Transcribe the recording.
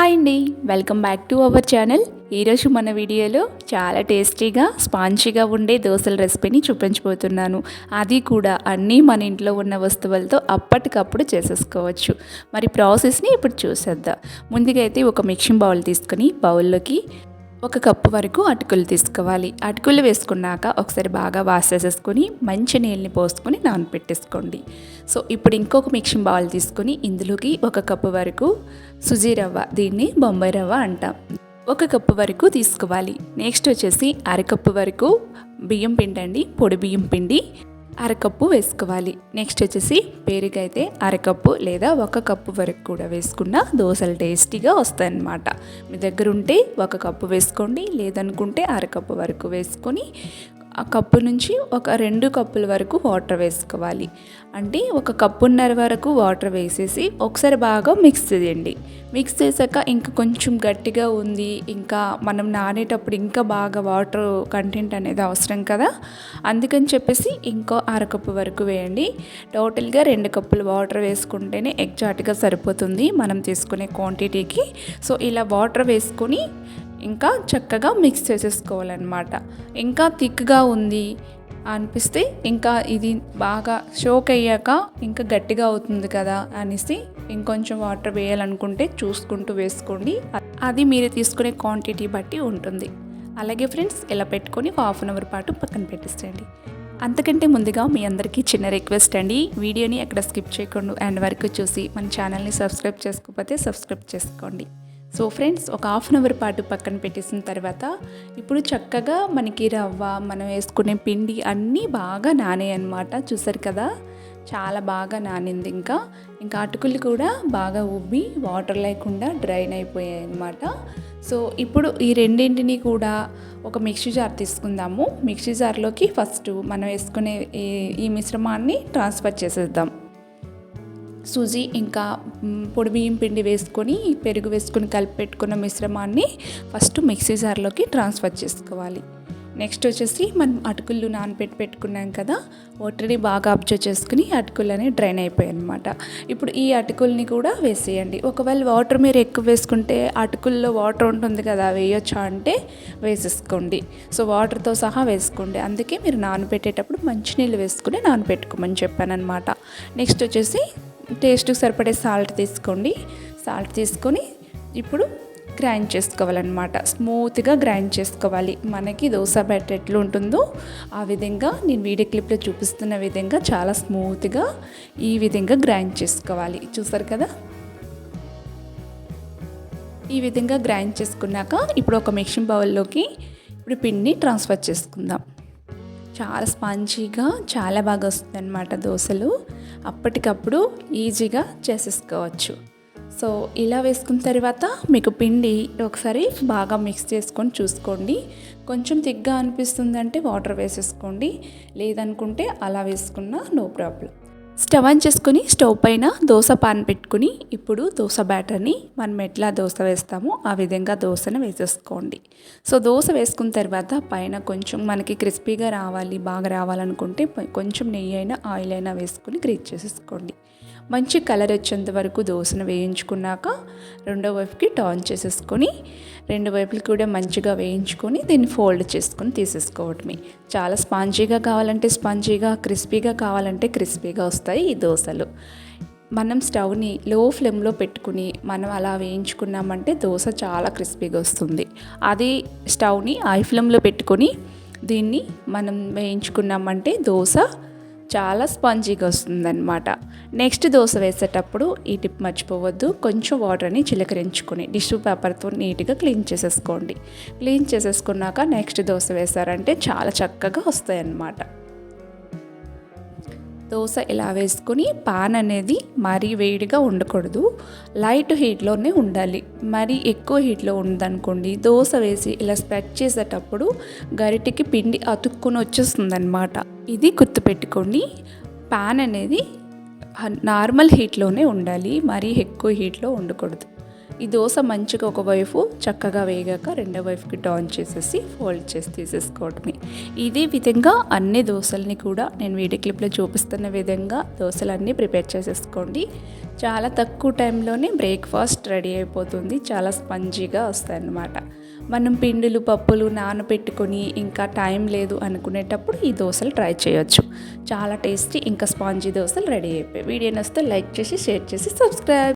Hi అండి welcome back to our channel. ఈరోజు మన వీడియోలో చాలా టేస్టీగా స్పాంజీగా ఉండే దోశల రెసిపీని చూపించబోతున్నాను. అది కూడా అన్నీ మన ఇంట్లో ఉన్న వస్తువులతో అప్పటికప్పుడు చేసేసుకోవచ్చు. మరి ప్రాసెస్ని ఇప్పుడు చూసేద్దాం. ముందుగా అయితే ఒక మిక్సింగ్ బౌల్ తీసుకొని బౌల్లోకి ఒక కప్పు వరకు అటుకులు తీసుకోవాలి. అటుకులు వేసుకున్నాక ఒకసారి బాగా వాష్ చేసేసుకొని మంచి నీళ్ళని పోసుకొని నానపెట్టేసుకోండి. సో ఇప్పుడు ఇంకొక మిక్సింగ్ బౌల్ తీసుకొని ఇందులోకి ఒక కప్పు వరకు సుజీ రవ్వ దీన్ని బొంబాయి రవ్వ అంటాం. ఒక కప్పు వరకు తీసుకోవాలి. నెక్స్ట్ వచ్చేసి అరకప్పు వరకు బియ్యం పిండి అండి పొడి బియ్యం పిండి అరకప్పు వేసుకోవాలి. నెక్స్ట్ వచ్చేసి పేరుకైతే అరకప్పు లేదా ఒక కప్పు వరకు కూడా వేసుకున్న దోశలు టేస్టీగా వస్తాయన్నమాట. మీ దగ్గర ఉంటే ఒక కప్పు వేసుకోండి లేదనుకుంటే అరకప్పు వరకు వేసుకొని ఆ కప్పు నుంచి ఒక రెండు కప్పుల వరకు వాటర్ వేసుకోవాలి. అంటే ఒక కప్పున్నర వరకు వాటర్ వేసేసి ఒకసారి బాగా మిక్స్ చేయండి. మిక్స్ చేశాక ఇంకా కొంచెం గట్టిగా ఉంది ఇంకా మనం నానేటప్పుడు ఇంకా బాగా వాటర్ కంటెంట్ అనేది అవసరం కదా. అందుకని చెప్పేసి ఇంకో అరకప్పు వరకు వేయండి. టోటల్గా రెండు కప్పులు వాటర్ వేసుకుంటేనే ఎగ్జాక్ట్గా సరిపోతుంది మనం తీసుకునే క్వాంటిటీకి సో ఇలా వాటర్ వేసుకొని ఇంకా చక్కగా మిక్స్ చేసేసుకోవాలన్నమాట. ఇంకా థిక్గా ఉంది అనిపిస్తే ఇంకా ఇది బాగా షోక్ అయ్యాక ఇంకా గట్టిగా అవుతుంది కదా అనేసి ఇంకొంచెం వాటర్ వేయాలనుకుంటే చూసుకుంటూ వేసుకోండి. అది మీరు తీసుకునే క్వాంటిటీ బట్టి ఉంటుంది. అలాగే ఫ్రెండ్స్ ఇలా పెట్టుకొని హాఫ్ అన్ అవర్ పాటు పక్కన పెట్టేసేయండి. అంతకంటే ముందుగా మీ అందరికీ చిన్న రిక్వెస్ట్ అండి. వీడియోని ఎక్కడ స్కిప్ చేయకుండా అండ్ వరకు చూసి మన ఛానల్ని సబ్స్క్రైబ్ చేసుకోకపోతే సబ్స్క్రైబ్ చేసుకోండి. సో ఫ్రెండ్స్ ఒక హాఫ్ అన్ అవర్ పాటు పక్కన పెట్టేసిన తర్వాత ఇప్పుడు చక్కగా మనకి రవ్వ మనం వేసుకునే పిండి అన్నీ బాగా నానాయి అనమాట చూసారు కదా? చాలా బాగా నానింది ఇంకా. ఇంకా అటుకులు కూడా బాగా ఉబ్బి వాటర్ లేకుండా డ్రైన్ అయిపోయాయి అనమాట సో ఇప్పుడు ఈ రెండింటిని కూడా ఒక మిక్సీ జార్ తీసుకుందాము. మిక్సీ జార్లోకి ఫస్ట్ మనం వేసుకునే ఈ ఈ మిశ్రమాన్ని ట్రాన్స్ఫర్ చేసేద్దాం. సుజీ ఇంకా పొడి బియ్యం పిండి వేసుకొని పెరుగు వేసుకొని కలిపి పెట్టుకున్న మిశ్రమాన్ని ఫస్ట్ మిక్సీ జార్లోకి ట్రాన్స్ఫర్ చేసుకోవాలి. నెక్స్ట్ వచ్చేసి మనం అటుకులు నానబెట్టి పెట్టుకున్నాం కదా వాటర్ని బాగా అబ్జర్వ్ చేసుకుని అటుకులు అనేవి డ్రైన్ అయిపోయాయి అనమాట ఇప్పుడు ఈ అటుకుల్ని కూడా వేసేయండి. ఒకవేళ వాటర్ మీరు ఎక్కువ వేసుకుంటే అటుకుల్లో వాటర్ ఉంటుంది కదా వేయొచ్చా అంటే వేసేసుకోండి. సో వాటర్తో సహా వేసుకోండి. అందుకే మీరు నానబెట్టేటప్పుడు మంచినీళ్ళు వేసుకుని నానబెట్టుకోమని చెప్పాను అనమాట నెక్స్ట్ వచ్చేసి టేస్ట్కి సరిపడే సాల్ట్ తీసుకోండి. సాల్ట్ తీసుకొని ఇప్పుడు గ్రైండ్ చేసుకోవాలన్నమాట. స్మూత్గా గ్రైండ్ చేసుకోవాలి. మనకి దోశ బ్యాటర్ ఎట్లా ఉంటుందో ఆ విధంగా నేను వీడియో క్లిప్లో చూపిస్తున్న విధంగా చాలా స్మూత్గా ఈ విధంగా గ్రైండ్ చేసుకోవాలి. చూసారు కదా? ఈ విధంగా గ్రైండ్ చేసుకున్నాక ఇప్పుడు ఒక మిక్సింగ్ బౌల్లోకి ఇప్పుడు పిండిని ట్రాన్స్ఫర్ చేసుకుందాం. చాలా స్పాంజీగా చాలా బాగా వస్తుందన్నమాట దోశలు. అప్పటికప్పుడు ఈజీగా చేసేసుకోవచ్చు. సో ఇలా వేసుకున్న తర్వాత మీకు పిండి ఒకసారి బాగా మిక్స్ చేసుకొని చూసుకోండి. కొంచెం తిగ్గా అనిపిస్తుందంటే వాటర్ వేసేసుకోండి. లేదనుకుంటే అలా వేసుకున్నా నో ప్రాబ్లం స్టవ్ ఆన్ చేసుకుని స్టవ్ పైన దోశ పాన్ పెట్టుకుని ఇప్పుడు దోశ బ్యాటర్ని మనం ఎట్లా దోశ వేస్తామో ఆ విధంగా దోశను వేసేసుకోండి. సో దోశ వేసుకున్న తర్వాత పైన కొంచెం మనకి క్రిస్పీగా రావాలి బాగా రావాలనుకుంటే కొంచెం నెయ్యి అయినా ఆయిల్ అయినా వేసుకొని గ్రీట్ చేసేసుకోండి. మంచి కలర్ వచ్చేంత వరకు దోశను వేయించుకున్నాక రెండో వైపుకి టర్న్ చేసేసుకొని రెండు వైపులు కూడా మంచిగా వేయించుకొని దీన్ని ఫోల్డ్ చేసుకొని తీసేసుకోవటమే. చాలా స్పాంజీగా కావాలంటే స్పాంజీగా క్రిస్పీగా కావాలంటే క్రిస్పీగా వస్తాయి ఈ దోశలు మనం స్టవ్ని లో ఫ్లేమ్లో పెట్టుకుని మనం అలా వేయించుకున్నామంటే దోశ చాలా క్రిస్పీగా వస్తుంది. అది స్టవ్ని హై ఫ్లేమ్లో పెట్టుకొని దీన్ని మనం వేయించుకున్నామంటే దోశ చాలా స్పాంజీగా వస్తుందన్నమాట. నెక్స్ట్ దోశ వేసేటప్పుడు ఈ టిప్ మర్చిపోవద్దు. కొంచెం వాటర్ని చిలకరించుకొని టిష్యూ పేపర్తో నీట్గా క్లీన్ చేసేసుకోండి. క్లీన్ చేసేసుకున్నాక నెక్స్ట్ దోశ వేసారంటే చాలా చక్కగా వస్తాయి అన్నమాట దోశ ఇలా వేసుకొని పాన్ అనేది మరీ వేడిగా ఉండకూడదు. లైట్ హీట్లోనే ఉండాలి. మరీ ఎక్కువ హీట్లో ఉందనుకోండి దోశ వేసి ఇలా స్ప్రెడ్ చేసేటప్పుడు గరిటికి పిండి అతుక్కుని వచ్చేస్తుందన్నమాట ఇది గుర్తుపెట్టుకోండి. ప్యాన్ అనేది నార్మల్ హీట్లోనే ఉండాలి. మరీ ఎక్కువ హీట్లో ఉండకూడదు. ఈ దోశ మంచిగా ఒకవైపు చక్కగా వేగాక రెండో వైపుకి టర్న్ చేసేసి ఫోల్డ్ చేసి తీసేసుకోవటమే. ఇదే విధంగా అన్ని దోశల్ని కూడా నేను వీడియో క్లిప్లో చూపిస్తున్న విధంగా దోశలన్నీ ప్రిపేర్ చేసేసుకోండి. చాలా తక్కువ టైంలోనే బ్రేక్ఫాస్ట్ రెడీ అయిపోతుంది. చాలా స్పంజీగా వస్తాయన్నమాట. మనం పిండిలు పప్పులు నానబెట్టుకొని ఇంకా టైం లేదు అనుకునేటప్పుడు ఈ దోశలు ట్రై చేయొచ్చు. చాలా టేస్టీ ఇంకా స్పాంజీ దోశలు రెడీ అయిపోయాయి. వీడియో నస్తే లైక్ చేసి షేర్ చేసి సబ్స్క్రైబ్